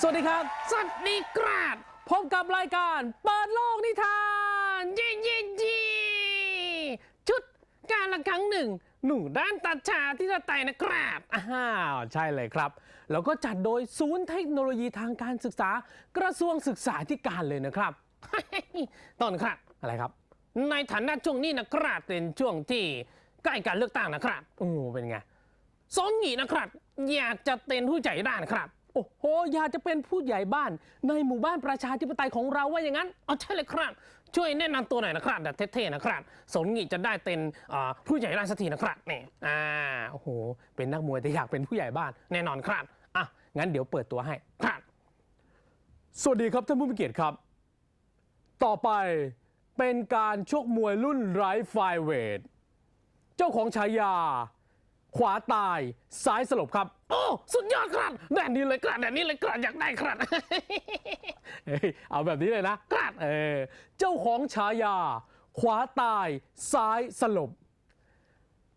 สวัสดีครับ สวัสดีครับพบกับรายการเปิดโลกนิทานเย่เย่เย่ชุดการละครั้งหนึ่ง หนูด้านตัดชาที่จะไต่นะครับอ้าวใช่เลยครับ แล้วก็จัดโดยศูนย์เทคโนโลยีทางการศึกษากระทรวงศึกษาธิการเลยนะครับต้นครับอะไรครับ ในฐานะช่วงนี้นะครับเป็นช่วงที่ใกล้การเลือกตั้งนะครับโอ้เป็นไงสองหนีนะครับ อยากจะเป็นผู้ใหญ่ด้านครับ โอ้โหอยากจะเป็นผู้ใหญ่บ้าน ในหมู่บ้านประชาธิปไตยของเราว่าอย่างนั้นเอาใช่เลยครับ ช่วยแนะนำตัวหน่อยนะครับแบบเท่ๆนะครับสนงีจะได้เป็นอ่าผู้ใหญ่ด้านสักทีนะครับนี่อ่าโอ้โหเป็นนักมวยแต่อยากเป็นผู้ใหญ่บ้าน แน่นอนครับอะงั้นเดี๋ยวเปิดตัวให้ครับ สวัสดีครับท่านผู้มีเกียรติครับ ต่อไปเป็นการชกมวยรุ่นไร้ไฟเวท เจ้าของฉายา ขวาตาย ซ้ายสลบครับ โอ้สุดยอดครับแบบนี้เลยครับแบบนี้เลยครับอยากได้ครับเอาแบบนี้เลยนะครับเออเจ้าของฉายา ขวาตาย ซ้ายสลบ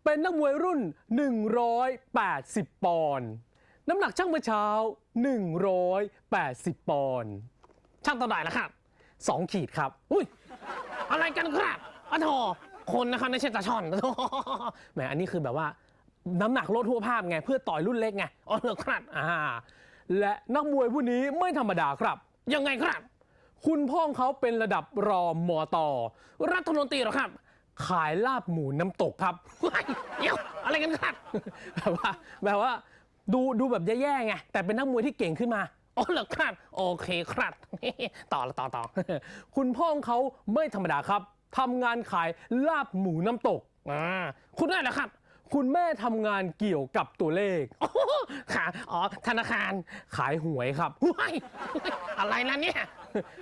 เป็นนักมวยรุ่น 180 ปอนด์น้ำหนักช่างเมื่อเช้า 180 ปอนด์ช่างตัวไหนนะครับ2ขีดครับ อุ้ย อะไรกันครับอะโถคนนะครับไม่ใช่ตาช่อนแหมอันนี้คือแบบว่า น้ำหนักลดทั่วภาพไง เพื่อต่อยรุ่นเล็กไงอ๋อเหรอครับอ่าและนักมวยผู้นี้ไม่ธรรมดาครับ ยังไงครับ คุณพ่องเขาเป็นระดับรอมอตอรัฐมนตรีเหรอครับ ขายลาบหมูน้ำตกครับเดี๋ยวอะไรกันครับแบบว่าแบบว่าดูดูแบบแย่ๆไงแต่เป็นนักมวยที่เก่งขึ้นมาอ๋อเหรอครับ โอเคครับ ต่อละต่อต่อคุณพ่องเขาไม่ธรรมดาครับทำงานขายลาบหมูน้ำตกอ่าคุณได้เหรอครับ คุณแม่ทำงานเกี่ยวกับตัวเลขโอ้โหค่ะอ๋อธนาคารขายหวยครับว้ายอะไรนะเนี่ย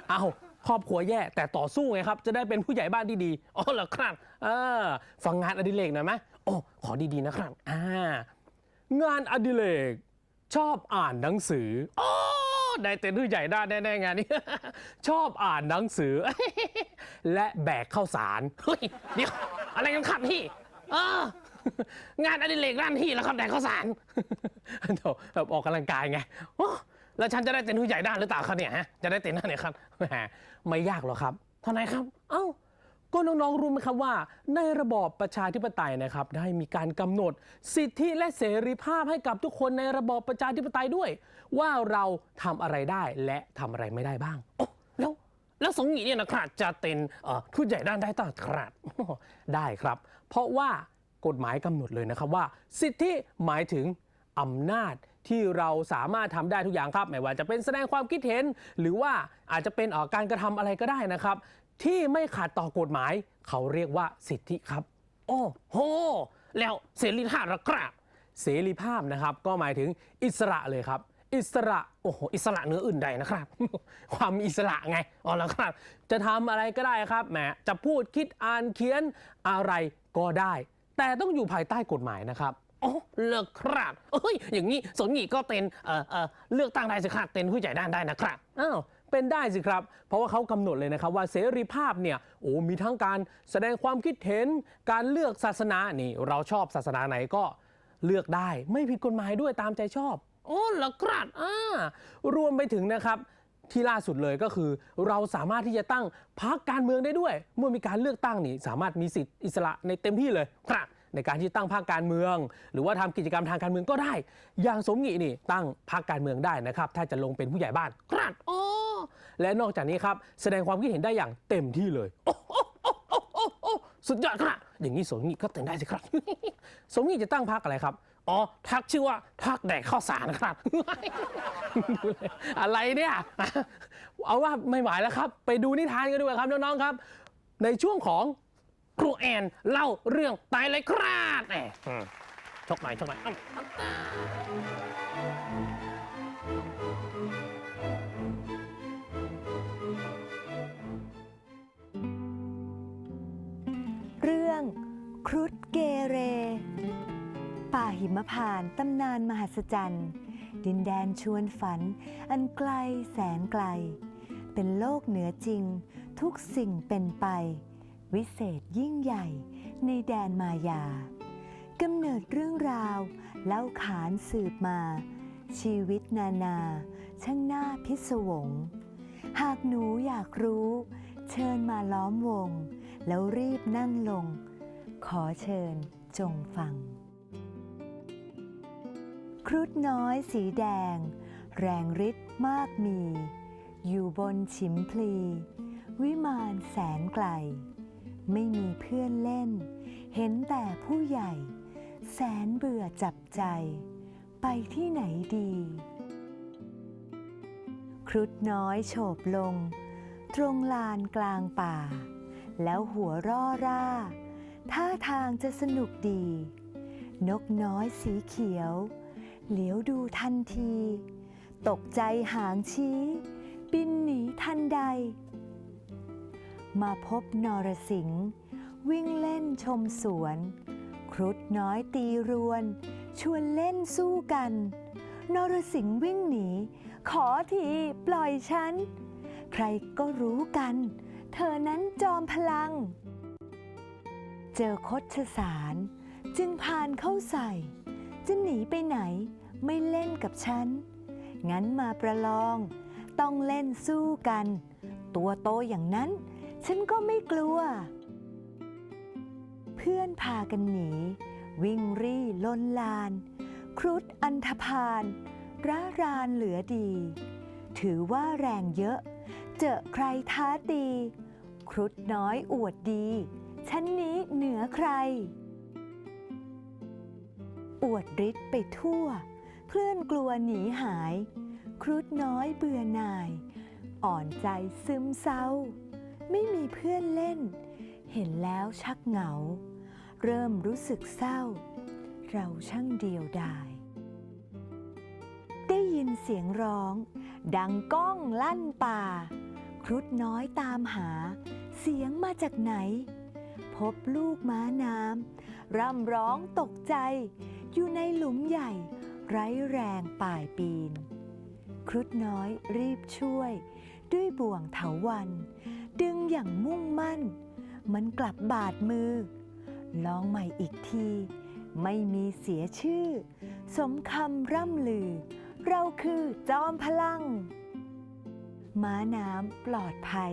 เอาครอบครัวแย่แต่ต่อสู้ไงครับ จะได้เป็นผู้ใหญ่บ้านที่ดีอ๋อเหรอครับเออฟังงานอดิเรกหน่อยไหมโอ้ขอดีๆนะครับอ่างานอดิเรกชอบอ่านหนังสือโอ้ได้เต็นผู้ใหญ่ได้แน่ๆงานนี้ ชอบอ่านหนังสือ และแบกข้าวสารเฮ้ยเดี๋ยวอะไรกันครับพี่เออ งานอดิเรกด้านที่แล้วครับแดกข้าวสารโถแบบออกกำลังกายไงโอ้แล้วฉันจะได้เต็นผู้ใหญ่ด้านหรือเปล่าครับเนี่ยฮะจะได้เต็นด้านไหนครับแหมไม่ยากหรอกครับเท่าไหร่ครับ เอ้าก็น้องๆรู้ไหมครับว่า ในระบอบประชาธิปไตยนะครับ ได้มีการกำหนดสิทธิและเสรีภาพให้กับทุกคนในระบอบประชาธิปไตยด้วย ว่าเราทำอะไรได้และทำอะไรไม่ได้บ้างโอ้แล้วแล้วสงหงีเนี่ยนะครับจะเป็นผู้ใหญ่ด้านได้ต่อครับได้ครับ เพราะว่า กฎหมายกำหนดเลยนะครับว่า สิทธิหมายถึงอำนาจที่เราสามารถทำได้ทุกอย่างครับ ไม่ว่าจะเป็นแสดงความคิดเห็น หรือว่าอาจจะเป็นเอ่อการกระทำอะไรก็ได้นะครับ ที่ไม่ขัดต่อกฎหมาย เขาเรียกว่าสิทธิครับ โอ้โห แล้วเสรีภาพเหรอครับเสรีภาพนะครับก็หมายถึงอิสระเลยครับ อิสระโอ้โหอิสระเหนื้ออื่นใดนะครับ ความมีอิสระไงอ๋อแล้วครับ จะทำอะไรก็ได้ครับแหมจะพูดคิดอ่านเขียนอะไรก็ได้ แต่ต้องอยู่ภายใต้กฎหมายนะครับโอ้เลิกครับเอ้ยอย่างนี้สนหงีก็เป็นเอ่อเอ่อเลือกตั้งได้สิครับเป็นผู้ใหญ่ด้านได้นะครับอ้าวเป็นได้สิครับ เพราะว่าเขากำหนดเลยนะครับว่าเสรีภาพเนี่ยโอ้มีทั้งการแสดงความคิดเห็น การเลือกศาสนานี่ เราชอบศาสนาไหนก็เลือกได้ ไม่ผิดกฎหมายด้วยตามใจชอบ โอ้เหรอครับอ่ารวมไปถึงนะครับ ที่ล่าสุดเลยก็คือ เราสามารถที่จะตั้งพรรคการเมืองได้ด้วย เมื่อมีการเลือกตั้งนี่สามารถมีสิทธิอิสระในเต็มที่เลยครับในการที่ตั้งพรรคการเมือง หรือว่าทำกิจกรรมทางการเมืองก็ได้ อย่างสมงีนี่ตั้งพรรคการเมืองได้นะครับ ถ้าจะลงเป็นผู้ใหญ่บ้านครับโอ้และนอกจากนี้ครับแสดงความคิดเห็นได้อย่างเต็มที่เลยโอ้โอ้สุดยอดครับอย่างนี้สมงีก็แต่งได้สิครับ สมงีจะตั้งพรรคอะไรครับ อ๋อ ทักชื่อว่า ทักแดกข้าวสารครับดูเลยอะไรเนี่ย เอาว่าไม่ไหวแล้วครับ ไปดูนิทานกันดีกว่าครับน้องๆครับ ในช่วงของครูแอนเล่าเรื่องตายเลยครับแหมอืมชกหน่อยชกหน่อยอ้าวเรื่องครุฑเกเร ป่าหิมพานต์ตำนานมหัศจรรย์ ดินแดนชวนฝัน อันไกลแสนไกล เป็นโลกเหนือจริง ทุกสิ่งเป็นไป วิเศษยิ่งใหญ่ในแดนมายากำเนิดเรื่องราวเล่าขานสืบมา ชีวิตนานา ช่างน่าพิศวง หากหนูอยากรู้ เชิญมาล้อมวง แล้วรีบนั่งลง ขอเชิญจงฟัง ครุฑน้อยสีแดง แรงฤทธิ์มากมี อยู่บนฉิมพลี วิมานแสนไกล ไม่มีเพื่อนเล่น เห็นแต่ผู้ใหญ่ แสนเบื่อจับใจ ไปที่ไหนดี ครุฑน้อยโฉบลง ตรงลานกลางป่า แล้วหัวร่อร่าท่าทางจะสนุกดี นกน้อยสีเขียว เหลียวดูทันที ตกใจหางชี้ บินหนีทันใด มาพบนรสิงห์วิ่งเล่นชมสวน ครุฑน้อยตีรวน ชวนเล่นสู้กัน นรสิงห์วิ่งหนี ขอทีปล่อยฉัน ใครก็รู้กัน เธอนั้นจอมพลัง เจอคดชสาร จึงพานเข้าใส่ จะหนีไปไหน ไม่เล่นกับฉัน งั้นมาประลอง ต้องเล่นสู้กัน ตัวโตอย่างนั้น ฉันก็ไม่กลัว เพื่อนพากันหนี วิ่งรี่ล้นลาน ครุฑอันธพาลร้ารานเหลือดี ถือว่าแรงเยอะ เจอใครท้าตี ครุฑน้อยอวดดี ฉันนี้เหนือใคร อวดฤทธิ์ไปทั่ว เพื่อนกลัวหนีหาย ครุฑน้อยเบื่อหน่าย อ่อนใจซึมเศร้า ไม่มีเพื่อนเล่น เห็นแล้วชักเหงา เริ่มรู้สึกเศร้า เราช่างเดียวดาย ได้ยินเสียงร้อง ดังก้องลั่นป่า ครุฑน้อยตามหา เสียงมาจากไหน พบลูกม้าน้ำร่ำร้องตกใจ อยู่ในหลุมใหญ่ ไร้แรงป่ายปีน ครุฑน้อยรีบช่วย ด้วยบ่วงเถาวัน ดึงอย่างมุ่งมั่น มันกลับบาดมือ ลองใหม่อีกที ไม่มีเสียชื่อ สมคำร่ำลือ เราคือจอมพลัง ม้าน้ำปลอดภัย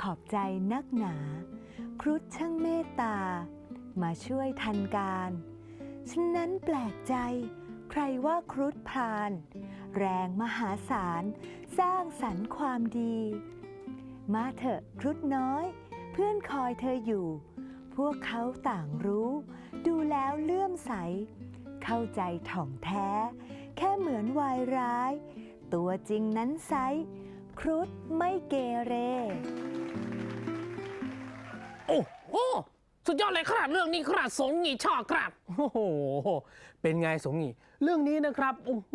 ขอบใจนักหนา ครุฑช่างเมตตา มาช่วยทันการฉะนั้นแปลกใจ ใครว่าครุฑพราน แรงมหาศาล สร้างสรรค์ความดี มาเถอะครุฑน้อย เพื่อนคอยเธออยู่ พวกเขาต่างรู้ ดูแล้วเลื่อมใส เข้าใจถ่องแท้ แค่เหมือนวายร้าย ตัวจริงนั้นไซส์ครุฑไม่เกเร โอ้โห สุดยอดเลยครับ เรื่องนี้ครับสงหงีชอบครับ โอ้โห เป็นไงสงหงี เรื่องนี้นะครับ โอ้โห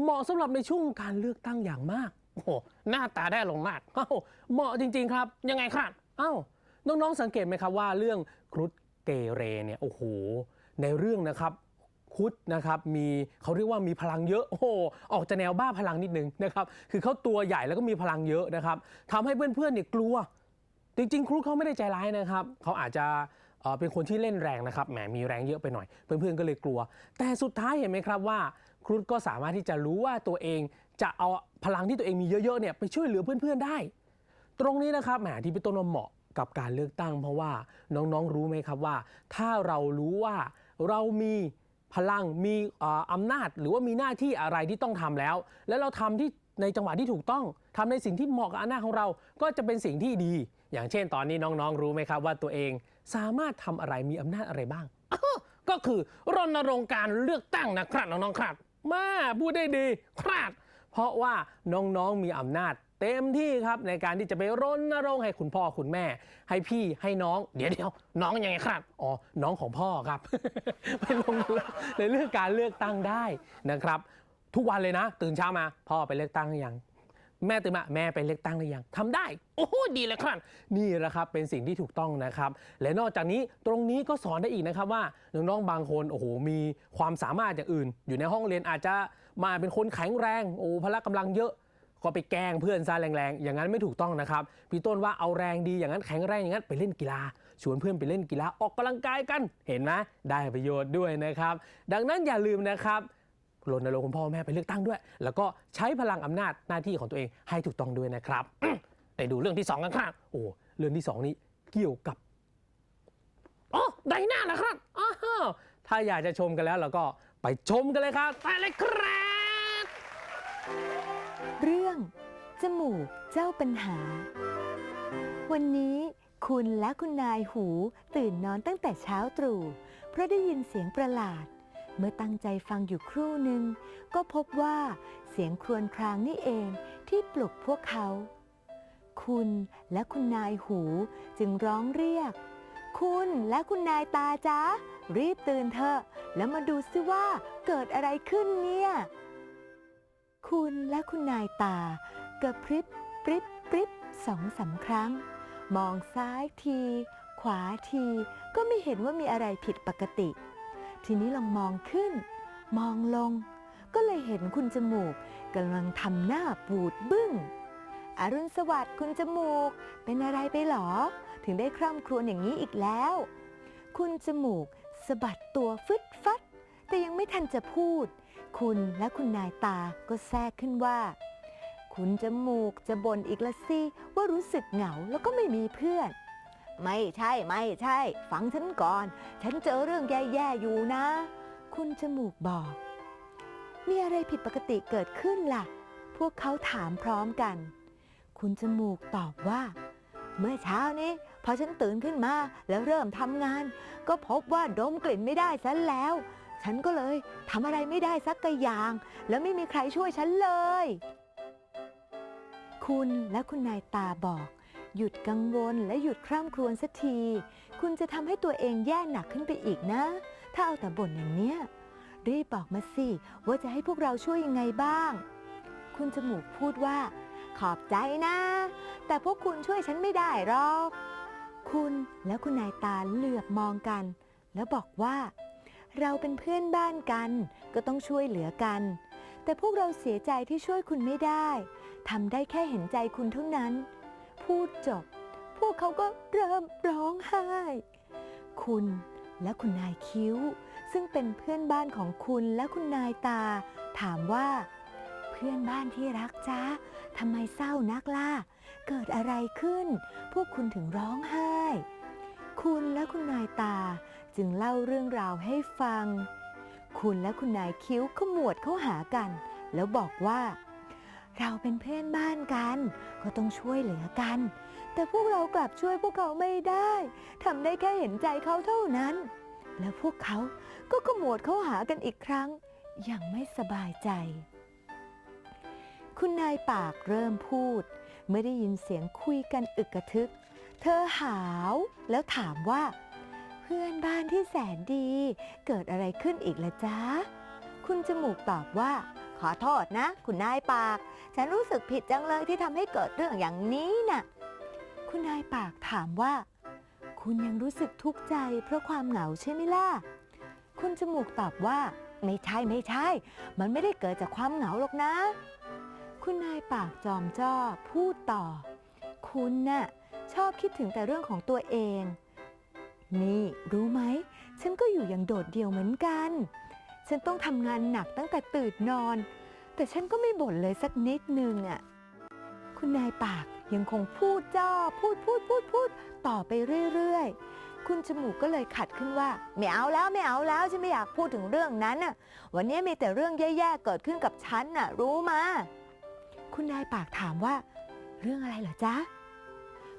เหมาะสำหรับในช่วงการเลือกตั้งอย่างมาก โอ้โห หน้าตาได้ลงมากเอ้าเหมาะจริง ๆ ครับ ยังไงครับเอ้าน้องๆสังเกตไหมครับว่าเรื่องครุฑเกเรเนี่ยโอ้โห ในเรื่องนะครับครุฑนะครับมีเขาเรียกว่ามีพลังเยอะโอ้โหออกจะแนวบ้าพลังนิดนึงนะครับคือเขาตัวใหญ่แล้วก็มีพลังเยอะนะครับทำให้เพื่อนๆเนี่ยกลัว จริงๆ ครุฑเขาไม่ได้ใจร้ายนะครับเขาอาจจะ เป็นคนที่เล่นแรงนะครับแหมมีแรงเยอะไปหน่อย เพื่อนๆก็เลยกลัว แต่สุดท้ายเห็นไหมครับว่า ครุฑก็สามารถที่จะรู้ว่าตัวเองจะเอาพลังที่ตัวเองมีเยอะๆเนี่ยไปช่วยเหลือเพื่อนๆได้ ตรงนี้นะครับแหมที่พี่ต้นว่าเหมาะกับการเลือกตั้ง เพราะว่าน้องๆรู้ไหมครับว่า ถ้าเรารู้ว่าเรามีพลังมีเอ่ออำนาจ หรือว่ามีหน้าที่อะไรที่ต้องทำแล้ว แล้วเราทำที่ในจังหวะที่ถูกต้องทำในสิ่งที่เหมาะกับอำนาจของเรา ก็จะเป็นสิ่งที่ดี อย่างเช่น ตอนนี้น้องๆรู้ไหมครับว่าตัวเอง สามารถทำอะไรมีอำนาจอะไรบ้าง ก็คือรณรงค์การเลือกตั้งนะครับน้องๆครับมาพูดได้ดีครับเพราะว่าน้องๆมีอำนาจเต็มที่ครับในการที่จะไปรณรงค์ให้คุณพ่อคุณแม่ ให้พี่ให้น้อง เดี๋ยวเดี๋ยวน้องยังไงครับอ๋อน้องของพ่อครับไปลงในเรื่องการเลือกตั้งได้นะครับ ทุกวันเลยนะ ตื่นเช้ามา พ่อไปเลือกตั้งหรือยัง แม่ตื่นมาแม่ไปเลือกตั้งหรือยังทำได้ โอ้โหดีเลยครับ นี่แหละครับเป็นสิ่งที่ถูกต้องนะครับ และนอกจากนี้ตรงนี้ก็สอนได้อีกนะครับว่าน้องๆบางคนโอ้โหมีความสามารถอย่างอื่น อยู่ในห้องเรียนอาจจะมาเป็นคนแข็งแรงโอ้พละกำลังเยอะก็ไปแกล้งเพื่อนซะแรงๆ อย่างนั้นไม่ถูกต้องนะครับ พี่ต้นว่าเอาแรงดีอย่างนั้นแข็งแรงอย่างนั้นไปเล่นกีฬา ชวนเพื่อนไปเล่นกีฬาออกกำลังกายกัน เห็นไหมได้ประโยชน์ด้วยนะครับ ดังนั้นอย่าลืมนะครับ รณรงค์คุณพ่อแม่ไปเลือกตั้งด้วย แล้วก็ใช้พลังอำนาจหน้าที่ของตัวเองให้ถูกต้องด้วยนะครับไปดูเรื่องที่สองกันครับโอ้เรื่องที่สองนี้เกี่ยวกับอ๋อไดหน้านะครับอ้าวถ้าอยากจะชมกันแล้วเราก็ไปชมกันเลยครับไปเลยครับเรื่อง จมูกเจ้าปัญหา วันนี้คุณและคุณนายหูตื่นนอนตั้งแต่เช้าตรู่เพราะได้ยินเสียงประหลาด เมื่อตั้งใจฟังอยู่ครู่หนึ่ง ก็พบว่าเสียงครวญครางนี่เองที่ปลุกพวกเขา คุณและคุณนายหูจึงร้องเรียก คุณและคุณนายตาจ๊ะ รีบตื่นเถอะ แล้วมาดูซิว่าเกิดอะไรขึ้นเนี่ย คุณและคุณนายตา กระพริบปริบปริบสองสามครั้ง มองซ้ายที ขวาที ก็ไม่เห็นว่ามีอะไรผิดปกติ ทีนี้ลองมองขึ้น มองลง ก็เลยเห็นคุณจมูกกำลังทำหน้าปูดบึ้ง อรุณสวัสดิ์คุณจมูก เป็นอะไรไปหรอ ถึงได้คร่ำครวญอย่างนี้อีกแล้ว คุณจมูกสะบัดตัวฟึดฟัด แต่ยังไม่ทันจะพูด คุณและคุณนายตาก็แทรกขึ้นว่า คุณจมูกจะบ่นอีกละสิว่ารู้สึกเหงาแล้วก็ไม่มีเพื่อน ไม่ใช่ไม่ใช่ ฟังฉันก่อน ฉันเจอเรื่องแย่ๆอยู่นะ คุณจมูกบอก มีอะไรผิดปกติเกิดขึ้นล่ะ พวกเขาถามพร้อมกัน คุณจมูกตอบว่า เมื่อเช้านี้พอฉันตื่นขึ้นมาแล้วเริ่มทำงาน ก็พบว่าดมกลิ่นไม่ได้ซะแล้ว ฉันก็เลยทำอะไรไม่ได้สักกอย่าง แล้วไม่มีใครช่วยฉันเลย คุณและคุณนายตาบอก หยุดกังวลและหยุดคร่ำครวญสักที คุณจะทำให้ตัวเองแย่หนักขึ้นไปอีกนะ ถ้าเอาแต่บ่นอย่างเนี้ย รีบบอกมาสิ ว่าจะให้พวกเราช่วยยังไงบ้าง คุณจมูกพูดว่า ขอบใจนะ แต่พวกคุณช่วยฉันไม่ได้หรอก คุณและคุณนายตาเหลือบมองกัน แล้วบอกว่า เราเป็นเพื่อนบ้านกัน ก็ต้องช่วยเหลือกัน แต่พวกเราเสียใจที่ช่วยคุณไม่ได้ทำได้แค่เห็นใจคุณเท่านั้น พูดจบ พวกเขาก็เริ่มร้องไห้ คุณและคุณนายคิ้ว ซึ่งเป็นเพื่อนบ้านของคุณและคุณนายตา ถามว่า เพื่อนบ้านที่รักจ้าทำไมเศร้านักล่ะ เกิดอะไรขึ้น พวกคุณถึงร้องไห้ คุณและคุณนายตาจึงเล่าเรื่องราวให้ฟัง คุณและคุณนายคิ้วขมวดเข้าหากัน แล้วบอกว่า เราเป็นเพื่อนบ้านกัน ก็ต้องช่วยเหลือกัน แต่พวกเรากลับช่วยพวกเขาไม่ได้ทำได้แค่เห็นใจเขาเท่านั้น แล้วพวกเขาก็ขมวดเข้าหากันอีกครั้ง อย่างไม่สบายใจ คุณนายปากเริ่มพูด เมื่อได้ยินเสียงคุยกันอึกกระทึก เธอหาวแล้วถามว่า เพื่อนบ้านที่แสนดี เกิดอะไรขึ้นอีกละจ๊ะ คุณจมูกตอบว่า ขอโทษนะ คุณนายปาก ฉันรู้สึกผิดจังเลยที่ทำให้เกิดเรื่องอย่างนี้น่ะ คุณนายปากถามว่า คุณยังรู้สึกทุกข์ใจเพราะความเหงาใช่ไหมล่ะ คุณจมูกตอบว่า ไม่ใช่ไม่ใช่ มันไม่ได้เกิดจากความเหงาหรอกนะ คุณนายปากจอมจ้อพูดต่อ คุณน่ะชอบคิดถึงแต่เรื่องของตัวเอง นี่รู้ไหม ฉันก็อยู่อย่างโดดเดี่ยวเหมือนกัน ฉันต้องทำงานหนักตั้งแต่ตื่นนอน แต่ฉันก็ไม่บ่นเลยสักนิดนึงอะ คุณนายปากยังคงพูดจ้อพูดพูดพูดพูดต่อไปเรื่อยๆ คุณจมูกก็เลยขัดขึ้นว่า ไม่เอาแล้วไม่เอาแล้วฉันไม่อยากพูดถึงเรื่องนั้นน่ะ วันนี้มีแต่เรื่องแย่ๆเกิดขึ้นกับฉันน่ะ รู้มา คุณนายปากถามว่า เรื่องอะไรเหรอจ๊ะ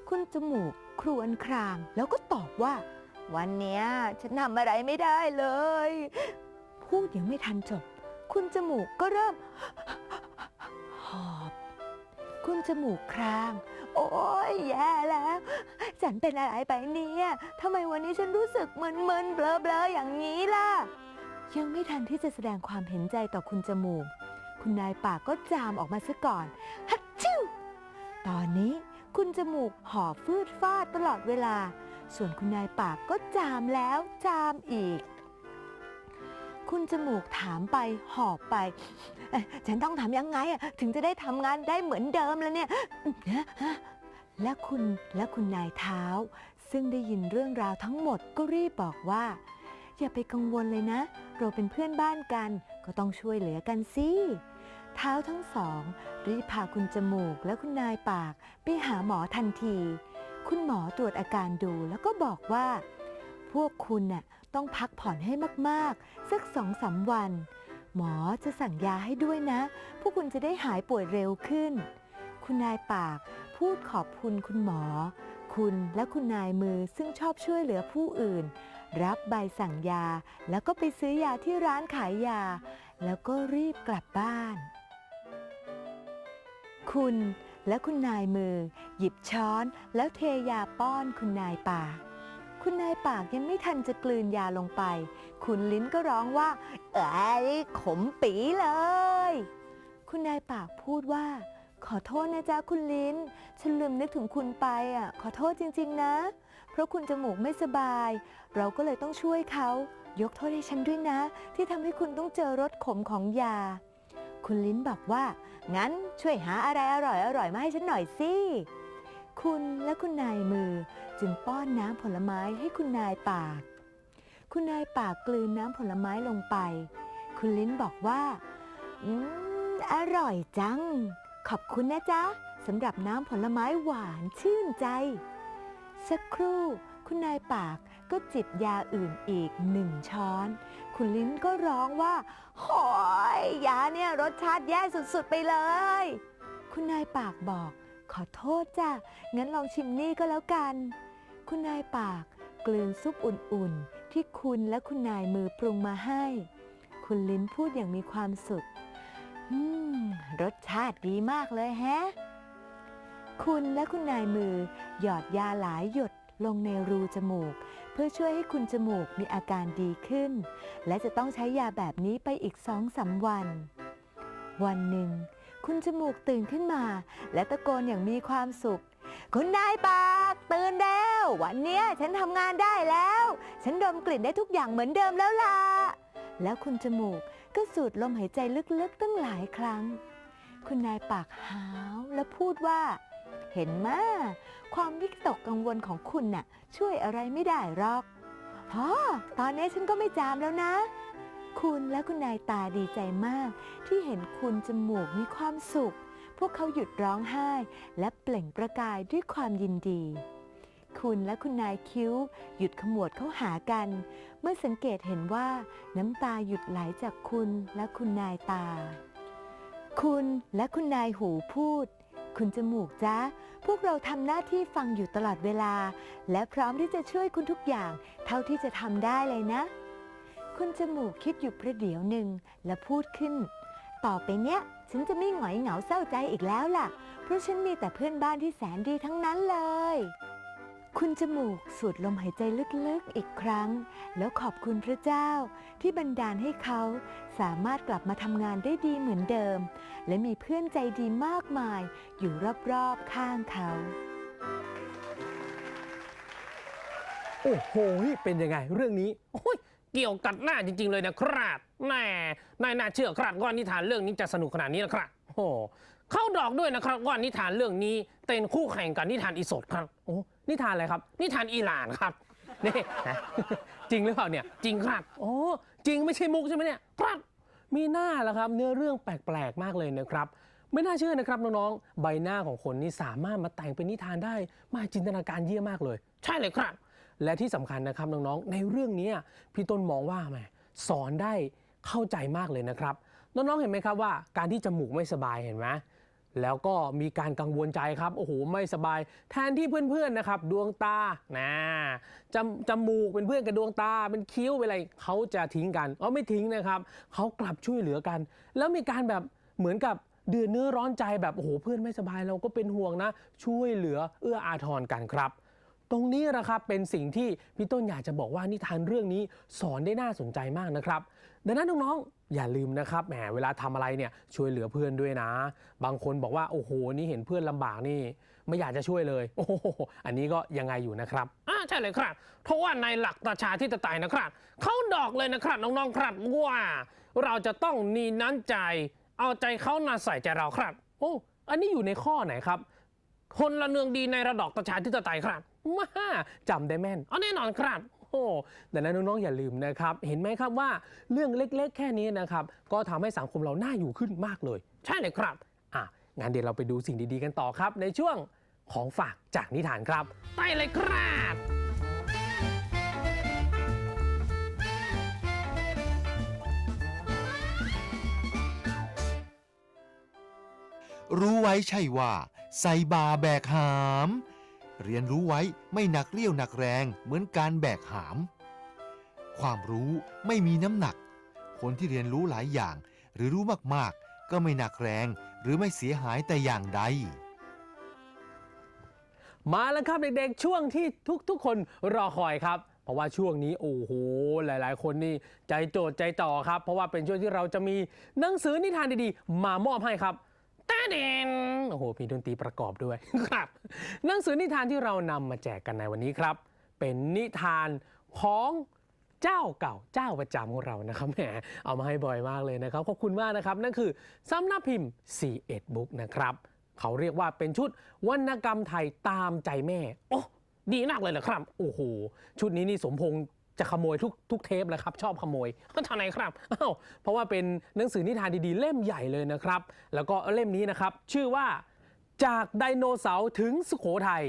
คุณจมูกครวญครางแล้วก็ตอบว่า วันนี้ฉันทำอะไรไม่ได้เลย พูดยังไม่ทันจบ คุณจมูกก็เริ่ม หอบ คุณจมูกคราง โอ้ยแย่แล้ว ฉันเป็นอะไรไปเนี่ยทำไมวันนี้ฉันรู้สึกมึนๆเบลอๆอย่างนี้ล่ะ ยังไม่ทันที่จะแสดงความเห็นใจต่อคุณจมูก คุณนายปากก็จามออกมาซะก่อนฮัตชิวตอนนี้คุณจมูกหอบฟืดฟาดตลอดเวลา ส่วนคุณนายปากก็จามแล้วจามอีก คุณจมูกถามไปหอบไปเอ๊ะฉันต้องทำยังไงอะถึงจะได้ทำงานได้เหมือนเดิมแล้วเนี่ยและคุณและคุณนายเท้า ซึ่งได้ยินเรื่องราวทั้งหมดก็รีบบอกว่า อย่าไปกังวลเลยนะ เราเป็นเพื่อนบ้านกัน ก็ต้องช่วยเหลือกันสิ เท้าทั้งสอง รีบพาคุณจมูกและคุณนายปาก ไปหาหมอทันที คุณหมอตรวจอาการดูแล้วก็บอกว่า พวกคุณน่ะ ต้องพักผ่อนให้มากๆ สักสองสามวัน หมอจะสั่งยาให้ด้วยนะ พวกคุณจะได้หายป่วยเร็วขึ้น คุณนายปากพูดขอบคุณคุณหมอ คุณและคุณนายมือซึ่งชอบช่วยเหลือผู้อื่น รับใบสั่งยา แล้วก็ไปซื้อยาที่ร้านขายยา แล้วก็รีบกลับบ้าน คุณและคุณนายมือ หยิบช้อนแล้วเทยาป้อนคุณนายปาก คุณนายปากยังไม่ทันจะกลืนยาลงไป คุณลิ้นก็ร้องว่า เอ้ยขมปีเลย คุณนายปากพูดว่า ขอโทษนะจ๊ะคุณลิ้น ฉันลืมนึกถึงคุณไปอะ ขอโทษจริง ๆ นะ เพราะคุณจมูกไม่สบาย เราก็เลยต้องช่วยเขา ยกโทษให้ฉันด้วยนะ ที่ทำให้คุณต้องเจอรสขมของยา คุณลิ้นบอกว่า งั้นช่วยหาอะไรอร่อยๆมาให้ฉันหน่อยสิ คุณและคุณนายมือจึงป้อนน้ำผลไม้ให้คุณนายปาก คุณนายปากกลืนน้ำผลไม้ลงไป คุณลิ้นบอกว่า อืม อร่อยจัง ขอบคุณนะจ๊ะสำหรับน้ำผลไม้หวานชื่นใจ สักครู่ คุณนายปากก็จิบยาอื่นอีกหนึ่งช้อน คุณลิ้นก็ร้องว่า หอย ยาเนี่ยรสชาติแย่สุดๆไปเลย คุณนายปากบอก ขอโทษจ้ะ งั้นลองชิมนี่ก็แล้วกัน คุณนายปากกลืนซุปอุ่นๆ ที่คุณและคุณนายมือปรุงมาให้ คุณลิ้นพูดอย่างมีความสุขอืม รสชาติดีมากเลยแฮะ คุณและคุณนายมือ หยอดยาหลายหยดลงในรูจมูก เพื่อช่วยให้คุณจมูกมีอาการดีขึ้น และจะต้องใช้ยาแบบนี้ไปอีกสองสามวัน วันหนึ่ง คุณจมูกตื่นขึ้นมา และตะโกนอย่างมีความสุข คุณนายปากตื่นแล้ว วันเนี้ยฉันทำงานได้แล้ว ฉันดมกลิ่นได้ทุกอย่างเหมือนเดิมแล้วล่ะ แล้วคุณจมูกก็สูดลมหายใจลึกๆตั้งหลายครั้ง คุณนายปากหาวและพูดว่า เห็นมาความวิตกกังวลของคุณน่ะ ช่วยอะไรไม่ได้หรอกฮอตอนนี้ฉันก็ไม่จามแล้วนะ คุณและคุณนายตาดีใจมาก ที่เห็นคุณจมูกมีความสุข พวกเขาหยุดร้องไห้ และเปล่งประกายด้วยความยินดี คุณและคุณนายคิ้ว หยุดขมวดเข้าหากัน เมื่อสังเกตเห็นว่าน้ำตาหยุดไหลจากคุณและคุณนายตา คุณและคุณนายหูพูด คุณจมูกจ้าพวกเราทำหน้าที่ฟังอยู่ตลอดเวลา และพร้อมที่จะช่วยคุณทุกอย่าง เท่าที่จะทำได้เลยนะ คุณจมูกคิดอยู่ประเดี๋ยวหนึ่งและพูดขึ้น ต่อไปเนี้ย ฉันจะไม่หงอยเหงาเศร้าใจอีกแล้วล่ะ เพราะฉันมีแต่เพื่อนบ้านที่แสนดีทั้งนั้นเลย คุณจมูกสูดลมหายใจลึกๆอีกครั้ง แล้วขอบคุณพระเจ้า ที่บันดาลให้เขาสามารถกลับมาทำงานได้ดีเหมือนเดิม และมีเพื่อนใจดีมากมาย อยู่รอบๆข้างเขาโอ้โห เป็นยังไงเรื่องนี้โอ้ย เกี่ยวกับหน้าจริง ๆ เลยนะครับแหม่นายน่าเชื่อครับว่านิทานเรื่องนี้จะสนุกขนาดนี้นะครับโอ้เข้าดอกด้วยนะครับว่านิทานเรื่องนี้เป็นคู่แข่งกับนิทานอีสดครับโอ้นิทานอะไรครับ นิทานอิหร่านครับนี่นะจริงหรือเปล่าเนี่ยจริงครับโอ้จริงไม่ใช่มุกใช่ไหมเนี่ยครับมีหน้าแล้วครับ เนื้อเรื่องแปลกๆมากเลยนะครับไม่น่าเชื่อนะครับน้องๆ ใบหน้าของคนนี่สามารถมาแต่งเป็นนิทานได้ มาจินตนาการเยี่ยมมากเลย ใช่เลยครับ และที่สำคัญนะครับน้องๆในเรื่องนี้พี่ต้นมองว่าแหมสอนได้เข้าใจมากเลยนะครับ น้องๆเห็นไหมครับว่า การที่จมูกไม่สบายเห็นไหมแล้วก็มีการกังวลใจครับโอ้โหไม่สบาย แทนที่เพื่อนๆนะครับ ดวงตานะจมจมูกเป็นเพื่อนกับดวงตาเป็นคิ้วเป็นอะไรเขาจะทิ้งกันอ๋อไม่ทิ้งนะครับเขากลับช่วยเหลือกัน แล้วมีการแบบเหมือนกับเดือดเนื้อร้อนใจแบบโอ้โหเพื่อนไม่สบายเราก็เป็นห่วงนะ ช่วยเหลือเอื้ออาทรกันครับ ตรงนี้นะครับเป็นสิ่งที่พี่ต้นอยากจะบอกว่านิทานเรื่องนี้สอนได้น่าสนใจมากนะครับ ดังนั้นน้องๆอย่าลืมนะครับแหมเวลาทำอะไรเนี่ยช่วยเหลือเพื่อนด้วยนะ บางคนบอกว่าโอ้โหนี่เห็นเพื่อนลำบากนี่ ไม่อยากจะช่วยเลย โอ้โหอันนี้ก็ยังไงอยู่นะครับอ่าใช่เลยครับ เพราะว่าในหลักประชาธิปไตยนะครับเขาดอกเลยนะครับน้องๆครับว่า เราจะต้องมีน้ำใจ เอาใจเขามาใส่ใจเราครับ โอ้อันนี้อยู่ในข้อไหนครับ คนละเนืองดีในระดอกประชาธิปไตยครับ มาจำได้แม่นเอาแน่นอนครับโหดังนั้นน้องๆอย่าลืมนะครับ เห็นไหมครับว่าเรื่องเล็กๆ แค่นี้นะครับ ก็ทำให้สังคมเราน่าอยู่ขึ้นมากเลย ใช่เลยครับอะงั้นเดี๋ยวเราไปดูสิ่งดีๆกันต่อครับ ในช่วงของฝากจากนิทานครับได้เลยครับรู้ไว้ใช่ว่า ใส่บาแบกหาม เรียนรู้ไว้ไม่หนักเรี่ยวหนักแรงเหมือนการแบกหาม ความรู้ไม่มีน้ำหนัก คนที่เรียนรู้หลายอย่าง หรือรู้มากๆ ก็ไม่หนักแรงหรือไม่เสียหายแต่อย่างใดมาแล้วครับเด็กๆช่วงที่ทุกๆ คนรอคอยครับ เพราะว่าช่วงนี้โอ้โหหลายๆ คนนี่ใจโจดใจต่อครับ เพราะว่าเป็นช่วงที่เราจะมีหนังสือนิทานดีๆ มามอบให้ครับ เดนโอ้โหมีดนตรีประกอบด้วยครับ หนังสือนิทานที่เรานำมาแจกกันในวันนี้ครับ เป็นนิทานของเจ้าเก่าเจ้าประจำของเรานะครับแหมเอามาให้บ่อยมากเลยนะครับขอบคุณมากนะครับ นั่นคือสำนักพิมพ์ C1 Book นะครับเขาเรียกว่าเป็นชุดวรรณกรรมไทยตามใจแม่ โอ้ดีมากเลยเหรอครับ โอ้โห ชุดนี้นี่สมพงษ์ จะขโมยทุกทุกเทปแล้วครับชอบขโมยทำไมครับอ้าวเพราะว่าเป็นหนังสือนิทานดีๆ เล่มใหญ่เลยนะครับ แล้วก็เล่มนี้นะครับชื่อว่าจากไดโนเสาร์ถึงสุโขทัย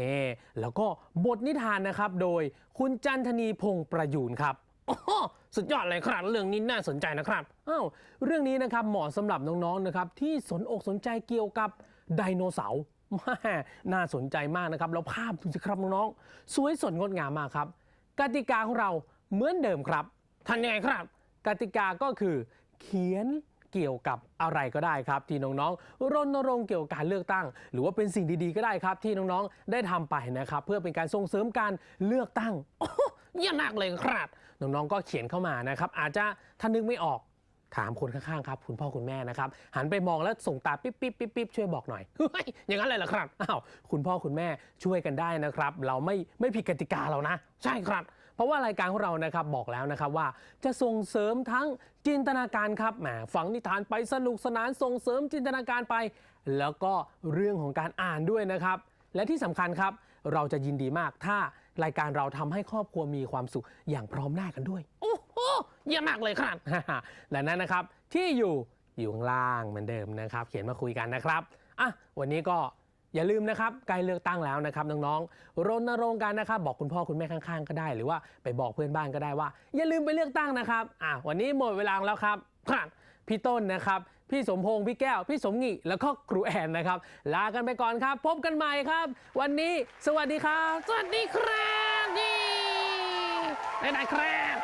นี่แล้วก็บทนิทานนะครับโดยคุณจันทนีพงประยูนครับอ้โหสุดยอดเลยครับเรื่องนี้น่าสนใจนะครับอ้าวเรื่องนี้นะครับเหมาะสำหรับน้องๆนะครับที่สนอกสนใจเกี่ยวกับไดโนเสาร์น่าสนใจมากนะครับ แล้วภาพดูสิครับน้องๆสวยสดงดงามมากครับ กติกาของเราเหมือนเดิมครับทันยังไงครับ กติกาก็คือเขียนเกี่ยวกับอะไรก็ได้ครับ ที่น้องๆรณรงค์เกี่ยวกับการเลือกตั้ง หรือว่าเป็นสิ่งดีๆก็ได้ครับ ที่น้องๆได้ทำไปนะครับ เพื่อเป็นการส่งเสริมการเลือกตั้งโอ้โหเยี่ยมมากเลยครับน้องๆก็เขียนเข้ามานะครับ อาจจะถ้านึกไม่ออก ถามคนข้างๆครับคุณพ่อคุณแม่นะครับหันไปมองแล้วส่งตาปิ๊บปิ๊บปิ๊บปิ๊บช่วยบอกหน่อยเฮ้ยอย่างนั้นเลยเหรอครับอ้าวคุณพ่อคุณแม่ช่วยกันได้นะครับ เราไม่ไม่ผิดกติกาเรานะ ใช่ครับ เพราะว่ารายการของเรานะครับบอกแล้วนะครับว่าจะส่งเสริมทั้งจินตนาการครับแหมฟังนิทานไปสนุกสนานส่งเสริมจินตนาการไป แล้วก็เรื่องของการอ่านด้วยนะครับ และที่สำคัญครับ เราจะยินดีมากถ้ารายการเราทำให้ครอบครัวมีความสุขอย่างพร้อมหน้ากันด้วย เยี่ยมมากเลยครับและนั่นนะครับที่อยู่อยู่ข้างล่างเหมือนเดิมนะครับ เขียนมาคุยกันนะครับอะวันนี้ก็อย่าลืมนะครับใกล้เลือกตั้งแล้วนะครับน้องๆรณรงค์กันนะครับ บอกคุณพ่อคุณแม่ข้างๆ ก็ได้ หรือว่าไปบอกเพื่อนบ้านก็ได้ว่า อย่าลืมไปเลือกตั้งนะครับอะวันนี้หมดเวลาแล้วครับครับพี่ต้นนะครับ พี่สมพงษ์พี่แก้ว พี่สมงิแล้วก็ครูแอนนะครับ ลากันไปก่อนครับ พบกันใหม่ครับ วันนี้สวัสดีครับ สวัสดีครับนี่ได้ได้ครับ